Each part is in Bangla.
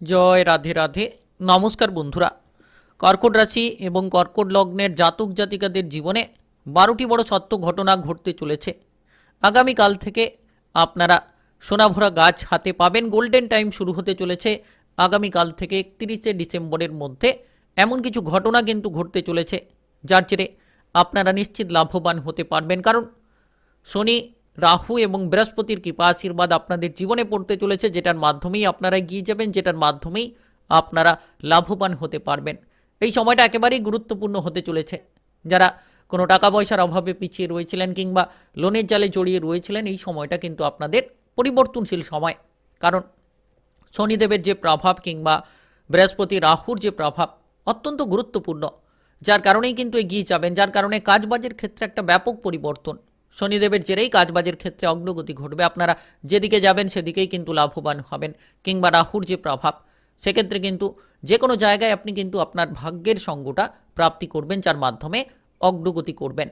জয় রাধে রাধে। নমস্কার বন্ধুরা। কর্কট রাশি এবং কর্কট লগ্নের জাতক জাতিকাদের জীবনে বারোটি বড় সত্য ঘটনা ঘটতে চলেছে। আগামীকাল থেকে আপনারা সোনাভরা গাছ হাতে পাবেন। গোল্ডেন টাইম শুরু হতে চলেছে। আগামীকাল থেকে একত্রিশে ডিসেম্বরের মধ্যে এমন কিছু ঘটনা কিন্তু ঘটতে চলেছে, যার জেরে আপনারা নিশ্চিত লাভবান হতে পারবেন। কারণ শনি রাহু এবং বৃহস্পতির কৃপা আশীর্বাদ আপনাদের জীবনে পড়তে চলেছে, যেটার মাধ্যমেই আপনারা এগিয়ে যাবেন, যেটার মাধ্যমেই আপনারা লাভবান হতে পারবেন। এই সময়টা একেবারেই গুরুত্বপূর্ণ হতে চলেছে। যারা কোনো টাকা পয়সার অভাবে পিছিয়ে রয়েছিলেন কিংবা লোনের জালে জড়িয়ে রয়েছিলেন, এই সময়টা কিন্তু আপনাদের পরিবর্তনশীল সময়। কারণ শনিদেবের যে প্রভাব কিংবা বৃহস্পতি রাহুর যে প্রভাব অত্যন্ত গুরুত্বপূর্ণ। যার কারণেই কিন্তু এগিয়ে যাবেন, যার কারণে কাজবাজের ক্ষেত্রে একটা ব্যাপক পরিবর্তন। শনিদেবের জেরেই কাজবাজের ক্ষেত্রে অগ্রগতি ঘটবে। আপনারা যেদিকে যাবেন সেদিকেই কিন্তু লাভবান হবেন কিংবা রাহুর যে প্রভাব, সেক্ষেত্রে কিন্তু যে কোনো জায়গায় আপনি কিন্তু আপনার ভাগ্যের সঙ্গটা প্রাপ্তি করবেন, যার মাধ্যমে অগ্রগতি করবেন।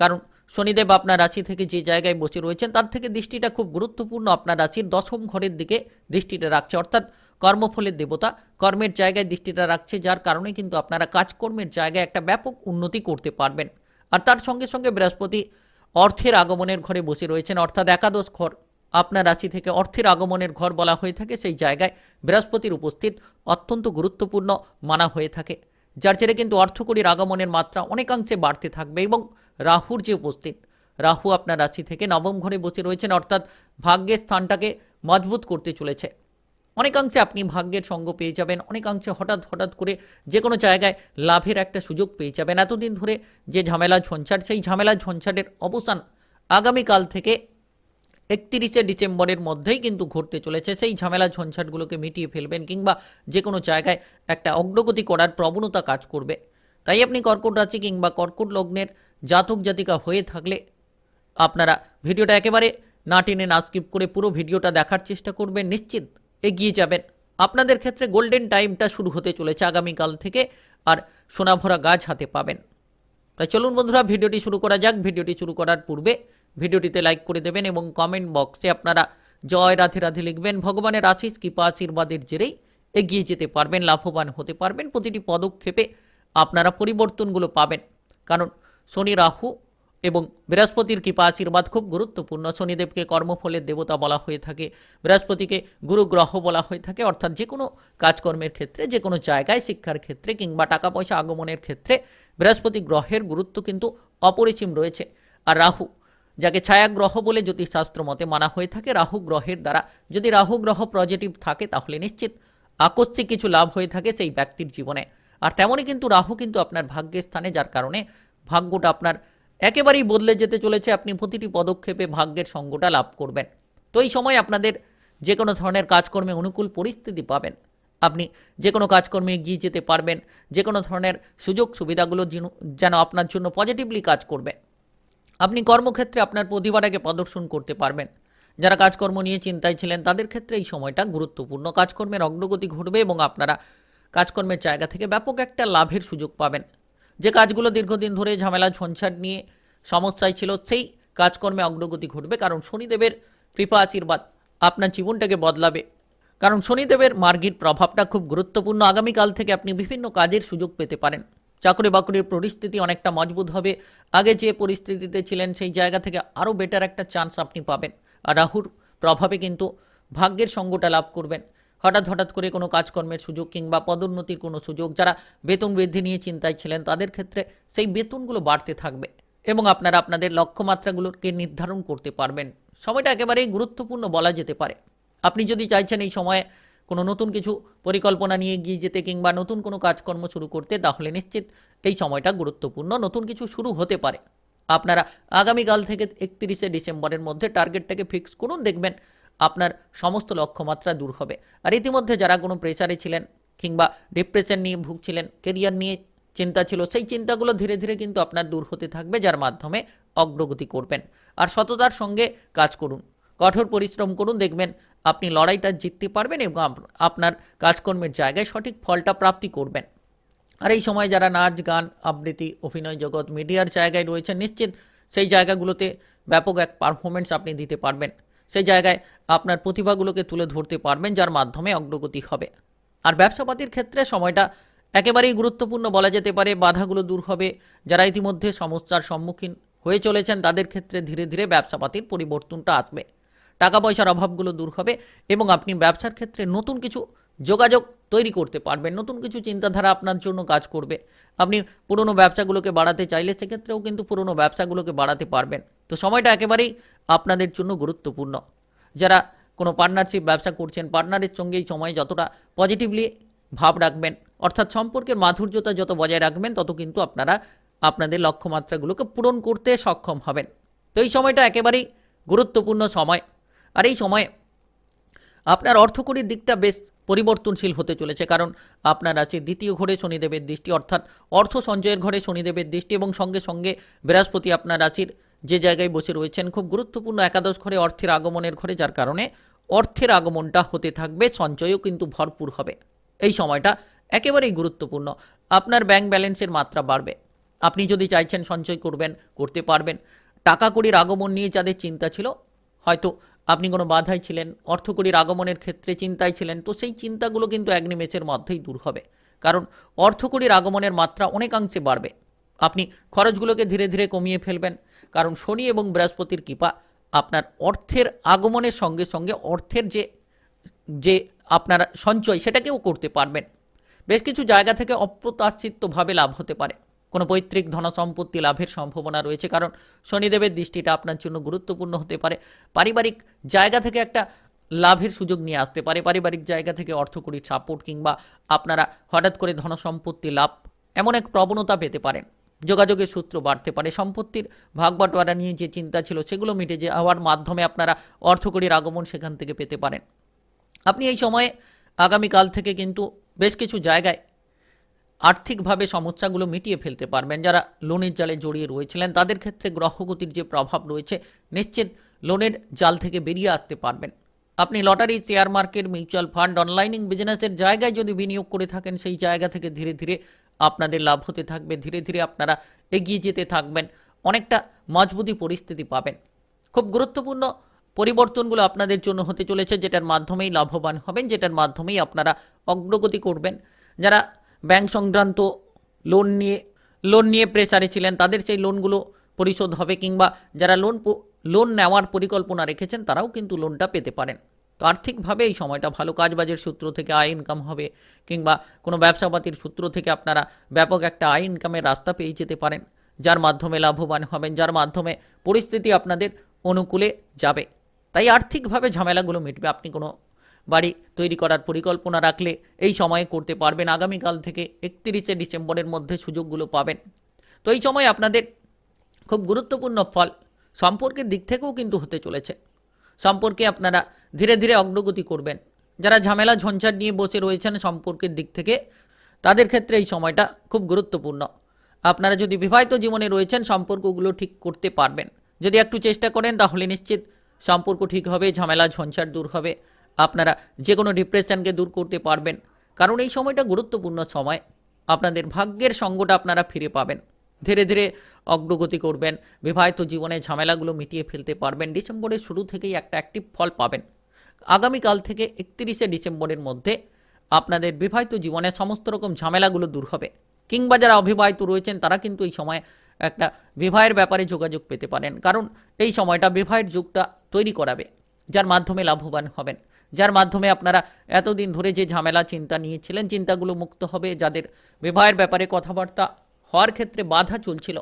কারণ শনিদেব আপনার রাশি থেকে যে জায়গায় বসে রয়েছেন, তার থেকে দৃষ্টিটা খুব গুরুত্বপূর্ণ। আপনার রাশির দশম ঘরের দিকে দৃষ্টিটা রাখছে, অর্থাৎ কর্মফলের দেবতা কর্মের জায়গায় দৃষ্টিটা রাখছে, যার কারণে কিন্তু আপনারা কাজকর্মের জায়গায় একটা ব্যাপক উন্নতি করতে পারবেন। আর তার সঙ্গে সঙ্গে বৃহস্পতি অর্থের আগমনের ঘরে বসে রয়েছেন, অর্থাৎ একাদশ ঘর। আপনার রাশি থেকে অর্থের আগমনের ঘর বলা হয়ে থাকে, সেই জায়গায় বৃহস্পতির উপস্থিত অত্যন্ত গুরুত্বপূর্ণ মানা হয়ে থাকে, যার জেরে কিন্তু অর্থকরীর আগমনের মাত্রা অনেকাংশে বাড়তে থাকবে এবং রাহুর যে উপস্থিত, রাহু আপনার রাশি থেকে নবম ঘরে বসে রয়েছেন, অর্থাৎ ভাগ্যের স্থানটাকে মজবুত করতে চলেছে। অনেকাংশে আপনি ভাগ্যের সঙ্গ পেয়ে যাবেন, অনেকাংশে হঠাৎ হঠাৎ করে যে কোনো জায়গায় লাভের একটা সুযোগ পেয়ে যাবেন। এতদিন ধরে যে ঝামেলা ঝঞ্ঝাট, সেই ঝামেলা ঝঞ্ঝাটের অবসান আগামীকাল থেকে একত্রিশে ডিসেম্বরের মধ্যেই কিন্তু ঘটতে চলেছে। সেই ঝামেলা ঝঞ্ঝাটগুলোকে মিটিয়ে ফেলবেন কিংবা যে কোনো জায়গায় একটা অগ্রগতি করার প্রবণতা কাজ করবে। তাই আপনি কর্কট রাশি কিংবা কর্কট লগ্নের জাতক জাতিকা হয়ে থাকলে আপনারা ভিডিওটা একেবারে না টেনে না স্কিপ করে পুরো ভিডিওটা দেখার চেষ্টা করবেন। নিশ্চিত এগিয়ে যাবেন। আপনাদের ক্ষেত্রে গোল্ডেন টাইমটা শুরু হতে চলেছে আগামীকাল থেকে আর সোনাভরা গাছ হাতে পাবেন। তাই চলুন বন্ধুরা, ভিডিওটি শুরু করা যাক। ভিডিওটি শুরু করার পূর্বে ভিডিওটিতে লাইক করে দেবেন এবং কমেন্ট বক্সে আপনারা জয় রাধে রাধে লিখবেন। ভগবানের আশিস কৃপা, আশীর্বাদের জেরেই এগিয়ে যেতে পারবেন, লাভবান হতে পারবেন। প্রতিটি পদক্ষেপে আপনারা পরিবর্তনগুলো পাবেন। কারণ শনি রাহু এবং বৃহস্পতির কৃপা আশীর্বাদ খুব গুরুত্বপূর্ণ। শনিদেবকে কর্মফলের দেবতা বলা হয়ে থাকে, বৃহস্পতিকে গুরু গ্রহ বলা হয়ে থাকে, অর্থাৎ যে কোনো কাজকর্মের ক্ষেত্রে, যে কোনো জায়গায়, শিক্ষার ক্ষেত্রে কিংবা টাকা পয়সা আগমনের ক্ষেত্রে বৃহস্পতি গ্রহের গুরুত্ব কিন্তু অপরিসীম রয়েছে। আর রাহু, যাকে ছায়া গ্রহ বলে জ্যোতিষশাস্ত্র মতে মানা হয়ে থাকে, রাহু গ্রহের দ্বারা যদি রাহু গ্রহ পজিটিভ থাকে, তাহলে নিশ্চিত আকস্মিক কিছু লাভ হয়ে থাকে সেই ব্যক্তির জীবনে। আর তেমনই কিন্তু রাহু কিন্তু আপনার ভাগ্যের স্থানে, যার কারণে ভাগ্যটা আপনার একেবারেই বদলে যেতে চলেছে আপনি প্রতিটি পদক্ষেপে ভাগ্যের সঙ্গটা লাভ করবেন। তো এই সময় আপনাদের যে কোনো ধরনের কাজকর্মে অনুকূল পরিস্থিতি পাবেন। আপনি যে কোনো কাজকর্মে এগিয়ে যেতে পারবেন যে কোনো ধরনের সুযোগ সুবিধাগুলো যেন- আপনার জন্য পজিটিভলি কাজ করবে। আপনি কর্মক্ষেত্রে আপনার প্রতিভাটাকে প্রদর্শন করতে পারবেন। যারা কাজকর্ম নিয়ে চিন্তায় ছিলেন, তাদের ক্ষেত্রে এই সময়টা গুরুত্বপূর্ণ। কাজকর্মের অগ্রগতি ঘটবে এবং আপনারা কাজকর্মের জায়গা থেকে ব্যাপক একটা লাভের সুযোগ পাবেন। যে কাজগুলো দীর্ঘদিন ধরে ঝামেলা ঝঞ্ঝাট নিয়ে সমস্যায় ছিল, সেই কাজকর্মে অগ্রগতি ঘটবে। কারণ শনিদেবের কৃপা আশীর্বাদ আপনার জীবনটাকে বদলাবে। কারণ শনিদেবের মার্গির প্রভাবটা খুব গুরুত্বপূর্ণ। আগামীকাল থেকে আপনি বিভিন্ন কাজের সুযোগ পেতে পারেন। চাকরি বাকরির পরিস্থিতি অনেকটা মজবুত হবে। আগে যে পরিস্থিতিতে ছিলেন, সেই জায়গা থেকে আরও বেটার একটা চান্স আপনি পাবেন। আর রাহুর প্রভাবে কিন্তু ভাগ্যের সঙ্গটা লাভ করবেন। হঠাৎ হঠাৎ করে কোনো কাজকর্মের সুযোগ কিংবা পদোন্নতির কোনো সুযোগ, যারা বেতন বৃদ্ধি নিয়ে চিন্তায় ছিলেন, তাদের ক্ষেত্রে সেই বেতনগুলো বাড়তে থাকবে এবং আপনারা আপনাদের লক্ষ্যমাত্রাগুলোকে নির্ধারণ করতে পারবেন। সময়টা একেবারেই গুরুত্বপূর্ণ বলা যেতে পারে। আপনি যদি চাইছেন এই সময়ে কোনো নতুন কিছু পরিকল্পনা নিয়ে এগিয়ে যেতে কিংবা নতুন কোনো কাজকর্ম শুরু করতে, তাহলে নিশ্চিত এই সময়টা গুরুত্বপূর্ণ। নতুন কিছু শুরু হতে পারে। আপনারা আগামীকাল থেকে একত্রিশে ডিসেম্বরের মধ্যে টার্গেটটাকে ফিক্স করুন, দেখবেন আপনার সমস্ত লক্ষ্যমাত্রা দূর হবে। আর ইতিমধ্যে যারা কোনো প্রেসারে ছিলেন কিংবা ডিপ্রেশন নিয়ে ভুগছিলেন কেরিয়ার নিয়ে চিন্তা ছিল, সেই চিন্তাগুলো ধীরে ধীরে কিন্তু আপনার দূর হতে থাকবে, যার মাধ্যমে অগ্রগতি করবেন। আর সততার সঙ্গে কাজ করুন, কঠোর পরিশ্রম করুন, দেখবেন আপনি লড়াইটা জিততে পারবেন এবং আপনার কাজকর্মের জায়গায় সঠিক ফলটা প্রাপ্তি করবেন। আর এই সময় যারা নাচ, গান, আবৃত্তি, অভিনয় জগৎ মিডিয়ার জায়গায় রয়েছে নিশ্চিত সেই জায়গাগুলোতে ব্যাপক এক পারফরমেন্স আপনি দিতে পারবেন। সেই জায়গায় আপনার প্রতিভাগুলোকে তুলে ধরতে পারবেন, যার মাধ্যমে অগ্রগতি হবে। আর ব্যবসাপাতির ক্ষেত্রে সময়টা একেবারেই গুরুত্বপূর্ণ বলা যেতে পারে, বাধাগুলো দূর হবে। যারা ইতিমধ্যে সমস্যার সম্মুখীন হয়ে চলেছেন, তাদের ক্ষেত্রে ধীরে ধীরে ব্যবসাপাতির পরিবর্তনটা আসবে। টাকা পয়সার অভাবগুলো দূর হবে এবং আপনি ব্যবসার ক্ষেত্রে নতুন কিছু যোগাযোগ তৈরি করতে পারবেন, নতুন কিছু চিন্তাধারা আপনার জন্য কাজ করবে। আপনি পুরনো ব্যবসাগুলোকে বাড়াতে চাইলে সেক্ষেত্রেও কিন্তু পুরনো ব্যবসাগুলোকে বাড়াতে পারবেন। তো সময়টা একেবারেই আপনাদের জন্য গুরুত্বপূর্ণ। যারা কোনো পার্টনারশিপ ব্যবসা করছেন পার্টনারের সঙ্গে এই সময় যতটা পজিটিভলি ভাব রাখবেন, অর্থাৎ সম্পর্কের মাধুর্যতা যত বজায় রাখবেন, তত কিন্তু আপনারা আপনাদের লক্ষ্যমাত্রাগুলোকে পূরণ করতে সক্ষম হবেন। তো এই সময়টা একেবারেই গুরুত্বপূর্ণ সময়। আর এই সময়ে আপনার অর্থকরীর দিকটা বেশ পরিবর্তনশীল হতে চলেছে, কারণ আপনার আছে দ্বিতীয় ঘরে শনিদেবের দৃষ্টি, অর্থাৎ অর্থ সঞ্চয়ের ঘরে শনিদেবের দৃষ্টি এবং সঙ্গে সঙ্গে বৃহস্পতি আপনার রাশির যে জায়গায় বসে রয়েছেন, খুব গুরুত্বপূর্ণ একাদশ ঘরে অর্থের আগমনের ঘরে, যার কারণে অর্থের আগমনটা হতে থাকবে, সঞ্চয়ও কিন্তু ভরপুর হবে। এই সময়টা একেবারেই গুরুত্বপূর্ণ। আপনার ব্যাংক ব্যালেন্সের মাত্রা বাড়বে। আপনি যদি চাইছেন সঞ্চয় করবেন, করতে পারবেন। টাকা কড়ির আগমন নিয়ে যাদের চিন্তা ছিল, হয়তো আপনি কোনো বাধায় ছিলেন অর্থকরীর আগমনের ক্ষেত্রে চিন্তায় ছিলেন, তো সেই চিন্তাগুলো কিন্তু এক নিমেষের মধ্যেই দূর হবে। কারণ অর্থকরীর আগমনের মাত্রা অনেকাংশে বাড়বে। আপনি খরচগুলোকে ধীরে ধীরে কমিয়ে ফেলবেন। কারণ শনি এবং বৃহস্পতির কৃপা আপনার অর্থের আগমনের সঙ্গে সঙ্গে অর্থের যে যে আপনার সঞ্চয় সেটাকেও করতে পারবেন। বেশ কিছু জায়গা থেকে অপ্রত্যাশিতভাবে লাভ হতে পারে। কোনো পৈতৃক ধনসম্পত্তি লাভের সম্ভাবনা রয়েছে, কারণ শনিদেবের দৃষ্টিটা আপনার জন্য গুরুত্বপূর্ণ হতে পারে। পারিবারিক জায়গা থেকে একটা লাভের সুযোগ নিয়ে আসতে পারে। পারিবারিক জায়গা থেকে অর্থকরীর সাপোর্ট কিংবা আপনারা হঠাৎ করে ধনসম্পত্তি লাভ এমন এক প্রবণতা পেতে পারেন। যোগাযোগের সূত্র বাড়তে পারে। সম্পত্তির ভাগ বাটোয়ারা নিয়ে যে চিন্তা ছিল, সেগুলো মিটে যে যাওয়ার মাধ্যমে আপনারা অর্থকরীর আগমন সেখান থেকে পেতে পারেন। আপনি এই সময়ে আগামীকাল থেকে কিন্তু বেশ কিছু জায়গায় আর্থিকভাবে সমস্যাগুলো মিটিয়ে ফেলতে পারবেন। যারা লোনের জালে জড়িয়ে রয়েছিলেন, তাদের ক্ষেত্রে গ্রহগতির যে প্রভাব রয়েছে, নিশ্চিত লোনের জাল থেকে বেরিয়ে আসতে পারবেন। আপনি lottery, share market, mutual fund, অনলাইনিং বিজনেসের জায়গায় যদি বিনিয়োগ করে থাকেন, সেই জায়গা থেকে ধীরে ধীরে আপনাদের লাভ হতে থাকবে, ধীরে ধীরে আপনারা এগিয়ে যেতে থাকবেন, অনেকটা মজবুতি পরিস্থিতি পাবেন। খুব গুরুত্বপূর্ণ পরিবর্তনগুলো আপনাদের জন্য হতে চলেছে, যেটার মাধ্যমেই লাভবান হবেন, যেটার মাধ্যমেই আপনারা অগ্রগতি করবেন। যারা ব্যাংক সংক্রান্ত লোন নিয়ে লোন নিয়ে প্রেসারে ছিলেন, তাদের সেই লোনগুলো পরিশোধ হবে, কিংবা যারা লোন লোন নেওয়ার পরিকল্পনা রেখেছেন, তারাও কিন্তু লোনটা পেতে পারেন। তো আর্থিকভাবে এই সময়টা ভালো, কাজবাজের সূত্র থেকে আয় ইনকাম হবে কিংবা কোনো ব্যবসাপাতির সূত্র থেকে আপনারা ব্যাপক একটা আয় ইনকামের রাস্তা পেয়ে যেতে পারেন, যার মাধ্যমে লাভবান হবেন, যার মাধ্যমে পরিস্থিতি আপনাদের অনুকূলে যাবে। তাই আর্থিকভাবে ঝামেলাগুলো মিটবে। আপনি কোনো বাড়ি তৈরি করার পরিকল্পনা রাখলে এই সময়ে করতে পারবেন। আগামীকাল থেকে একত্রিশে ডিসেম্বরের মধ্যে সুযোগগুলো পাবেন। তো এই সময় আপনাদের খুব গুরুত্বপূর্ণ ফল সম্পর্কের দিক থেকেও কিন্তু হতে চলেছে। সম্পর্কে আপনারা ধীরে ধীরে অগ্রগতি করবেন। যারা ঝামেলা ঝঞ্ঝাট নিয়ে বসে রয়েছেন সম্পর্কের দিক থেকে, তাদের ক্ষেত্রে এই সময়টা খুব গুরুত্বপূর্ণ। আপনারা যদি বিবাহিত জীবনে রয়েছেন, সম্পর্কগুলো ঠিক করতে পারবেন। যদি একটু চেষ্টা করেন, তাহলে নিশ্চিত সম্পর্ক ঠিক হবে, ঝামেলা ঝঞ্ঝাট দূর হবে, আপনারা যে কোনো ডিপ্রেশনকে দূর করতে পারবেন। কারণ এই সময়টা গুরুত্বপূর্ণ সময়। আপনাদের ভাগ্যের সঙ্গটা আপনারা ফিরে পাবেন। ধীরে ধীরে অগ্রগতি করবেন। বিবাহিত জীবনে ঝামেলাগুলো মিটিয়ে ফেলতে পারবেন। ডিসেম্বরের শুরু থেকেই একটা অ্যাক্টিভ ফল পাবেন। আগামীকাল থেকে একত্রিশে ডিসেম্বরের মধ্যে আপনাদের বিবাহিত জীবনে সমস্ত রকম ঝামেলাগুলো দূর হবে। কিংবা যারা অবিবাহিত রয়েছেন, তারা কিন্তু এই সময় একটা বিবাহের ব্যাপারে যোগাযোগ পেতে পারেন। কারণ এই সময়টা বিবাহের যুগটা তৈরি করাবে, যার মাধ্যমে লাভবান হবেন। যার মাধ্যমে আপনারা এতদিন ধরে যে ঝামেলা, চিন্তা নিয়েছিলেন, চিন্তাগুলো মুক্ত হবে। যাদের বিবাহের ব্যাপারে কথাবার্তা হওয়ার ক্ষেত্রে বাধা চলছিল।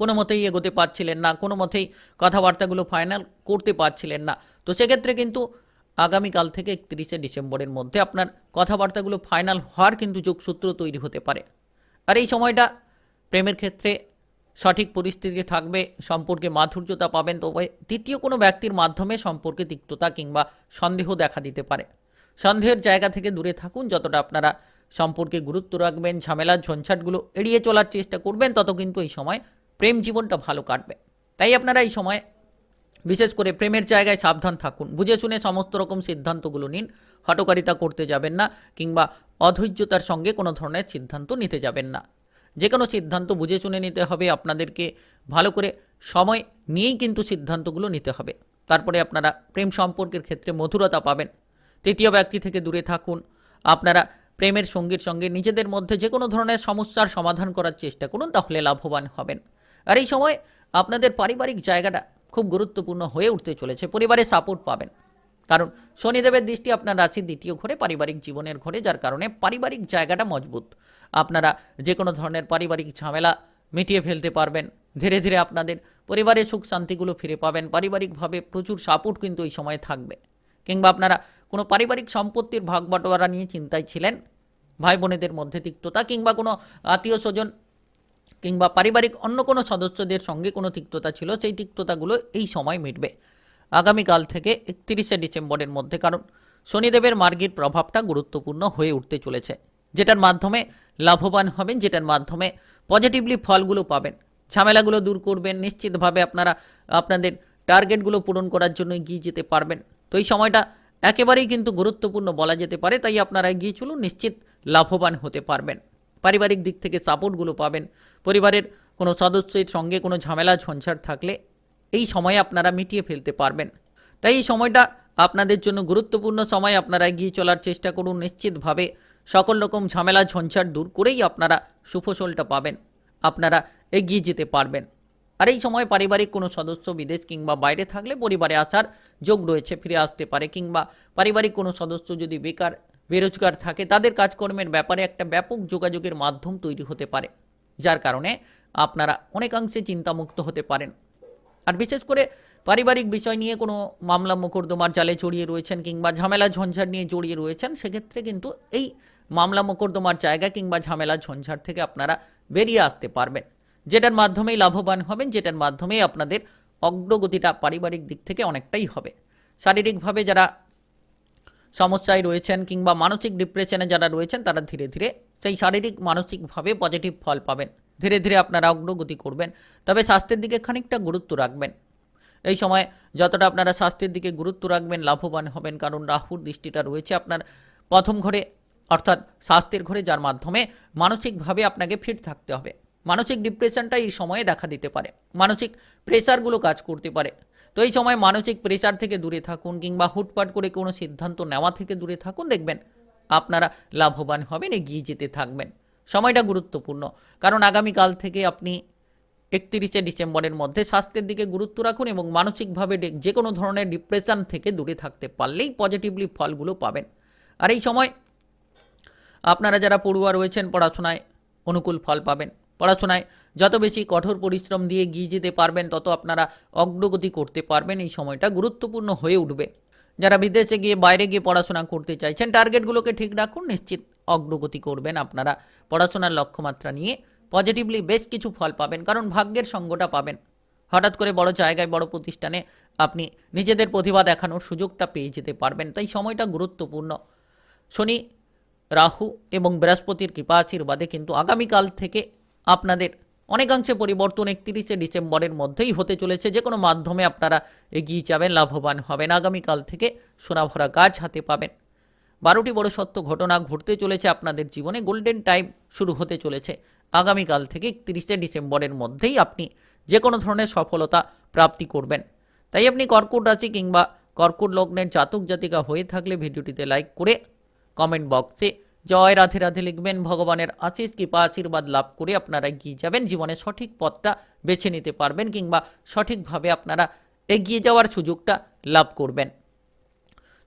কোনো মতেই এগোতে পারছিলেন না, কোনো মতেই কথাবার্তাগুলো ফাইনাল করতে পারছিলেন না। তো সেক্ষেত্রে কিন্তু আগামীকাল থেকে একত্রিশে ডিসেম্বরের মধ্যে আপনার কথাবার্তাগুলো ফাইনাল হওয়ার কিন্তু যোগসূত্র তৈরি হতে পারে। আর এই সময়টা প্রেমের ক্ষেত্রে সঠিক পরিস্থিতি থাকবে, সম্পর্কে মাধুর্যতা পাবেন, তবে তৃতীয় কোনো ব্যক্তির মাধ্যমে সম্পর্কে তিক্ততা কিংবা সন্দেহ দেখা দিতে পারে। সন্দেহের জায়গা থেকে দূরে থাকুন, যতটা আপনারা সম্পর্কে গুরুত্ব রাখবেন ঝামেলার ঝঞ্ঝাটগুলো এড়িয়ে চলার চেষ্টা করবেন, তত কিন্তু এই সময় প্রেম জীবনটা ভালো কাটবে। তাই আপনারা এই সময় বিশেষ করে প্রেমের জায়গায় সাবধান থাকুন। বুঝে শুনে সমস্ত রকম সিদ্ধান্তগুলো নিন হটকারিতা করতে যাবেন না কিংবা অধৈর্যতার সঙ্গে কোনো ধরনের সিদ্ধান্ত নিতে যাবেন না। যে কোনো সিদ্ধান্ত বুঝে শুনে নিতে হবে, আপনাদেরকে ভালো করে সময় নিয়েই কিন্তু সিদ্ধান্তগুলো নিতে হবে। তারপরে আপনারা প্রেম সম্পর্কের ক্ষেত্রে মধুরতা পাবেন। তৃতীয় ব্যক্তি থেকে দূরে থাকুন। আপনারা প্রেমের সঙ্গীর সঙ্গে নিজেদের মধ্যে যে কোনো ধরনের সমস্যার সমাধান করার চেষ্টা করুন, তাহলে লাভবান হবেন। আর এই সময় আপনাদের পারিবারিক জায়গাটা খুব গুরুত্বপূর্ণ হয়ে উঠতে চলেছে, পরিবারে সাপোর্ট পাবেন। কারণ শনিদেবের দৃষ্টি আপনার রাশির দ্বিতীয় ঘরে, পারিবারিক জীবনের ঘরে, যার কারণে পারিবারিক জায়গাটা মজবুত। আপনারা যে কোনো ধরনের পারিবারিক ঝামেলা মিটিয়ে ফেলতে পারবেন, ধীরে ধীরে আপনাদের পরিবারের সুখ শান্তিগুলো ফিরে পাবেন, পারিবারিকভাবে প্রচুর সাপোর্ট কিন্তু এই সময় থাকবে। কিংবা আপনারা কোনো পারিবারিক সম্পত্তির ভাগ বাটোয়ারা নিয়ে চিন্তায় ছিলেন। ভাই বোনেদের মধ্যে তিক্ততা কিংবা কোনো আত্মীয় স্বজন কিংবা পারিবারিক অন্য কোনো সদস্যদের সঙ্গে কোনো তিক্ততা ছিল, সেই তিক্ততাগুলো এই সময় মিটবে। আগামীকাল থেকে একত্রিশে ডিসেম্বরের মধ্যে কারণ শনিদেবের মার্গের প্রভাবটা গুরুত্বপূর্ণ হয়ে উঠতে চলেছে। যেটার মাধ্যমে লাভবান হবেন, যেটার মাধ্যমে পজিটিভলি ফলগুলো পাবেন। ঝামেলাগুলো দূর করবেন, নিশ্চিতভাবে আপনারা, আপনাদের টার্গেটগুলো পূরণ করার জন্য এগিয়ে যেতে পারবেন। তো এই সময়টা একেবারেই কিন্তু গুরুত্বপূর্ণ বলা যেতে পারে, তাই আপনারা এগিয়ে চলুন, নিশ্চিত লাভবান হতে পারবেন। পারিবারিক দিক থেকে সাপোর্টগুলো পাবেন। পরিবারের কোনো সদস্যের সঙ্গে কোনো ঝামেলা, ঝঞ্ঝাট থাকলে এই সময়ে আপনারা মিটিয়ে ফেলতে পারবেন। তাই এই সময়টা আপনাদের জন্য গুরুত্বপূর্ণ সময়, আপনারা এগিয়ে চলার চেষ্টা করুন নিশ্চিতভাবে। সকল রকম ঝামেলা, ঝঞ্ঝাট দূর করেই আপনারা সুফসলটা পাবেন, আপনারা এগিয়ে যেতে পারবেন। আর এই সময় পারিবারিক কোনো সদস্য বিদেশ কিংবা বাইরে থাকলে পরিবারে আসার যোগ রয়েছে, ফিরে আসতে পারে কিংবা পারিবারিক কোনো সদস্য যদি বেকার, বেরোজগার থাকে, তাদের কাজকর্মের ব্যাপারে একটা ব্যাপক যোগাযোগের মাধ্যম তৈরি হতে পারে, যার কারণে আপনারা অনেকাংশে চিন্তামুক্ত হতে পারেন। আর বিশেষ করে পারিবারিক বিষয় নিয়ে কোনো মামলা মোকদ্দমার জালে জড়িয়ে রয়েছেন কিংবা ঝামেলা ঝঞ্ঝাট নিয়ে জড়িয়ে রয়েছেন, সেক্ষেত্রে কিন্তু এই মামলা মোকদ্দমার জায়গা কিংবা ঝামেলা ঝঞ্ঝাট থেকে আপনারা বেরিয়ে আসতে পারবেন। যেটার মাধ্যমেই লাভবান হবেন, যেটার মাধ্যমেই আপনাদের অগ্রগতিটা পারিবারিক দিক থেকে অনেকটাই হবে। শারীরিকভাবে যারা সমস্যায় রয়েছেন কিংবা মানসিক ডিপ্রেশনে যারা রয়েছেন, তারা ধীরে ধীরে সেই শারীরিক, মানসিকভাবে পজিটিভ ফল পাবেন। ধীরে ধীরে আপনারা অগ্রগতি করবেন। তবে স্বাস্থ্যের দিকে খানিকটা গুরুত্ব রাখবেন। এই সময় যতটা আপনারা স্বাস্থ্যের দিকে গুরুত্ব রাখবেন, লাভবান হবেন, কারণ রাহুর দৃষ্টিটা রয়েছে আপনার প্রথম ঘরে, অর্থাৎ স্বাস্থ্যের ঘরে, যার মাধ্যমে মানসিকভাবে আপনাকে ফিট থাকতে হবে। মানসিক ডিপ্রেশনটা এই সময়ে দেখা দিতে পারে। মানসিক প্রেশারগুলো কাজ করতে পারে। তো এই সময় মানসিক প্রেশার থেকে দূরে থাকুন কিংবা হুটপাট করে কোনো সিদ্ধান্ত নেওয়া থেকে দূরে থাকুন, দেখবেন আপনারা লাভবান হবেন, এগিয়ে যেতে থাকবেন। সময়টা গুরুত্বপূর্ণ। কারণ আগামীকাল থেকে আপনি একত্রিশে ডিসেম্বরের মধ্যে স্বাস্থ্যের দিকে গুরুত্ব রাখুন এবং মানসিকভাবে যে কোনো ধরনের ডিপ্রেশন থেকে দূরে থাকতে পারলেই পজিটিভলি ফলগুলো পাবেন। আর এই সময় আপনারা যারা পড়ুয়া রয়েছেন, পড়াশোনায় অনুকূল ফল পাবেন। পড়াশোনায়। যত বেশি কঠোর পরিশ্রম দিয়ে গিয়ে যেতে পারবেন, তত আপনারা অগ্রগতি করতে পারবেন। এই সময়টা গুরুত্বপূর্ণ হয়ে উঠবে। যারা বিদেশে গিয়ে বাইরে গিয়ে পড়াশোনা করতে চাইছেন, টার্গেটগুলোকে ঠিক রাখুন। নিশ্চিত অগ্রগতি করবেন আপনারা। পড়াশোনার লক্ষ্যমাত্রা নিয়ে পজিটিভলি বেশ কিছু ফল পাবেন, কারণ ভাগ্যের সঙ্গটা পাবেন। হঠাৎ করে বড় জায়গায়, বড় প্রতিষ্ঠানে আপনি নিজেদের প্রতিভা দেখানোর সুযোগটা পেয়ে যেতে পারবেন। তাই সময়টা গুরুত্বপূর্ণ। শনি, রাহু এবং বৃহস্পতির কৃপা আশীর্বাদে কিন্তু আগামীকাল থেকে আপনাদের অনেকাংশে পরিবর্তন একত্রিশে ডিসেম্বরের মধ্যেই হতে চলেছে। যে কোনো মাধ্যমে আপনারা এগিয়ে যাবেন, লাভবান হবেন। আগামীকাল থেকে সোনাভরা গাছ হাতে পাবেন। বারোটি বড় সত্য ঘটনা ঘটতে চলেছে আপনাদের জীবনে। গোল্ডেন টাইম শুরু হতে চলেছে। আগামীকাল থেকে একত্রিশে ডিসেম্বরের মধ্যেই আপনি যে কোনো ধরনের সফলতা প্রাপ্তি করবেন। তাই আপনি কর্কট রাশি কিংবা কর্কট লগ্নের জাতক জাতিকা হয়ে থাকলে ভিডিওটিতে লাইক করে কমেন্ট বক্সে জয় রাধে রাধে লিখবেন, ভগবানের আশিস কৃপা, আশীর্বাদ লাভ করে আপনারা এগিয়ে যাবেন। জীবনে সঠিক পথটা বেছে নিতে পারবেন কিংবা সঠিকভাবে আপনারা এগিয়ে যাওয়ার সুযোগটা লাভ করবেন।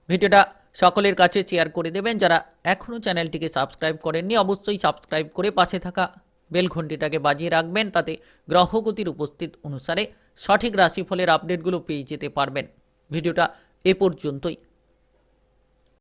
ভিডিওটা সকলের কাছে শেয়ার করে দেবেন। যারা এখনও চ্যানেলটিকে সাবস্ক্রাইব করেননি, অবশ্যই সাবস্ক্রাইব করে পাশে থাকা বেল ঘন্টিটাকে বাজিয়ে রাখবেন। তাতে গ্রহগতির উপস্থিত অনুসারে সঠিক রাশিফলের আপডেটগুলো পেয়ে যেতে পারবেন। ভিডিওটা এ পর্যন্তই।